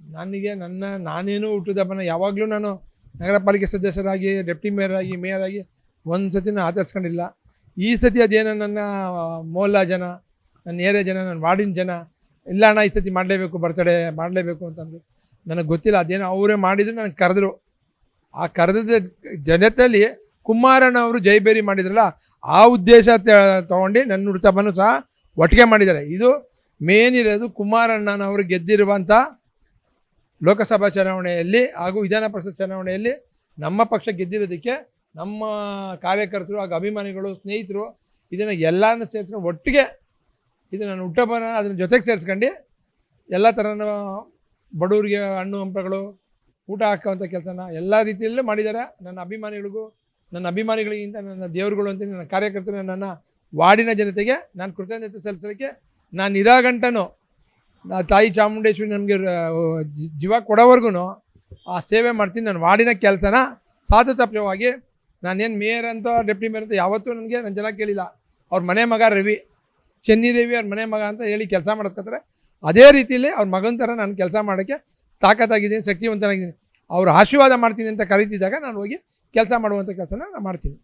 ನನಗೆ ನನ್ನ ನಾನೇನು ಹುಟ್ಟಿದಬ್ಬನ ಯಾವಾಗಲೂ ನಾನು ನಗರ ಪಾಲಿಕೆ ಸದಸ್ಯರಾಗಿ ಡೆಪ್ಟಿ ಮೇಯರ್ ಆಗಿ ಮೇಯರ್ ಆಗಿ ಒಂದು ಸತಿನ ಆಚರಿಸ್ಕೊಂಡಿಲ್ಲ. ಈ ಸತಿ ಅದೇನೋ ನನ್ನ ಮೋಲ್ಲ ಜನ, ನನ್ನ ಏರಿಯಾ ಜನ, ನನ್ನ ವಾರ್ಡಿನ ಜನ, ಇಲ್ಲ ಅಣ್ಣ, ಈ ಸತಿ ಮಾಡಲೇಬೇಕು ಬರ್ತಡೇ ಮಾಡಲೇಬೇಕು ಅಂತಂದು ನನಗೆ ಗೊತ್ತಿಲ್ಲ, ಅದೇನೋ ಅವರೇ ಮಾಡಿದ್ರು ನನಗೆ ಕರೆದ್ರು. ಆ ಕರೆದ ಜನತೆಯಲ್ಲಿ ಕುಮಾರಣ್ಣ ಅವರು ಜೈಬೇರಿ ಮಾಡಿದ್ರಲ್ಲ, ಆ ಉದ್ದೇಶ ತಗೊಂಡು ನನ್ನ ಹುಟ್ಟುಹಬ್ಬನೂ ಸಹ ಒಟ್ಟಿಗೆ ಮಾಡಿದ್ದಾರೆ. ಇದು ಮೇನ್ ಇರೋದು ಕುಮಾರಣ್ಣನವರು ಗೆದ್ದಿರುವಂಥ ಲೋಕಸಭಾ ಚುನಾವಣೆಯಲ್ಲಿ ಹಾಗೂ ವಿಧಾನ ಪರಿಷತ್ ಚುನಾವಣೆಯಲ್ಲಿ ನಮ್ಮ ಪಕ್ಷ ಗೆದ್ದಿರೋದಕ್ಕೆ ನಮ್ಮ ಕಾರ್ಯಕರ್ತರು ಹಾಗೂ ಅಭಿಮಾನಿಗಳು, ಸ್ನೇಹಿತರು ಇದನ್ನು ಎಲ್ಲರನ್ನು ಸೇರಿಸ್ಕೊಂಡು ಒಟ್ಟಿಗೆ ಇದು ನನ್ನ ಹುಟ್ಟಬ್ಬನ ಅದನ್ನ ಜೊತೆಗೆ ಸೇರಿಸ್ಕೊಂಡು ಎಲ್ಲ ಥರನ ಬಡವರಿಗೆ ಹಣ್ಣು ಹಂಪಗಳು ಊಟ ಹಾಕೋವಂಥ ಕೆಲಸನ ಎಲ್ಲ ರೀತಿಯಲ್ಲೂ ಮಾಡಿದ್ದಾರೆ ನನ್ನ ಅಭಿಮಾನಿಗಳಿಗೂ, ನನ್ನ ಅಭಿಮಾನಿಗಳಿಗಿಂತ ನನ್ನ ದೇವರುಗಳು ಅಂತ ನನ್ನ ಕಾರ್ಯಕರ್ತರು ನನ್ನ ವಾರ್ಡಿನ ಜನತೆಗೆ ನಾನು ಕೃತಜ್ಞತೆ ಸಲ್ಲಿಸಲಿಕ್ಕೆ ನಾನು ಇರಾಗಂಟನು ತಾಯಿ ಚಾಮುಂಡೇಶ್ವರಿ ನಮಗೆ ಜೀವ ಕೊಡೋವರೆಗೂ ಆ ಸೇವೆ ಮಾಡ್ತೀನಿ. ನಾನು ವಾರ್ಡಿನ ಕೆಲಸನ ಸಾತತಪ್ಯವಾಗಿ ನಾನೇನು ಮೇಯರ್ ಅಂತ, ಡೆಪ್ಟಿ ಮೇಯರ್ ಅಂತ ಯಾವತ್ತೂ ನನಗೆ ನನ್ನ ಜನ ಕೇಳಿಲ್ಲ. ಅವ್ರ ಮನೆ ಮಗ ರವಿ, ಚೆನ್ನಿ ರವಿ ಅವ್ರ ಮನೆ ಮಗ ಅಂತ ಹೇಳಿ ಕೆಲಸ ಮಾಡಿಸ್ಕೊತಾರೆ. ಅದೇ ರೀತಿಯಲ್ಲಿ ಅವ್ರ ಮಗನ ಥರ ನಾನು ಕೆಲಸ ಮಾಡೋಕ್ಕೆ ತಾಕತ್ತಾಗಿದ್ದೀನಿ ಶಕ್ತಿವಂತನಾಗಿದ್ದೀನಿ. ಅವ್ರು ಆಶೀರ್ವಾದ ಮಾಡ್ತೀನಿ ಅಂತ ಕರೀತಿದ್ದಾಗ ನಾನು ಹೋಗಿ ಕೆಲಸ ಮಾಡುವಂಥ ಕೆಲಸನ ನಾನು ಮಾಡ್ತೀನಿ.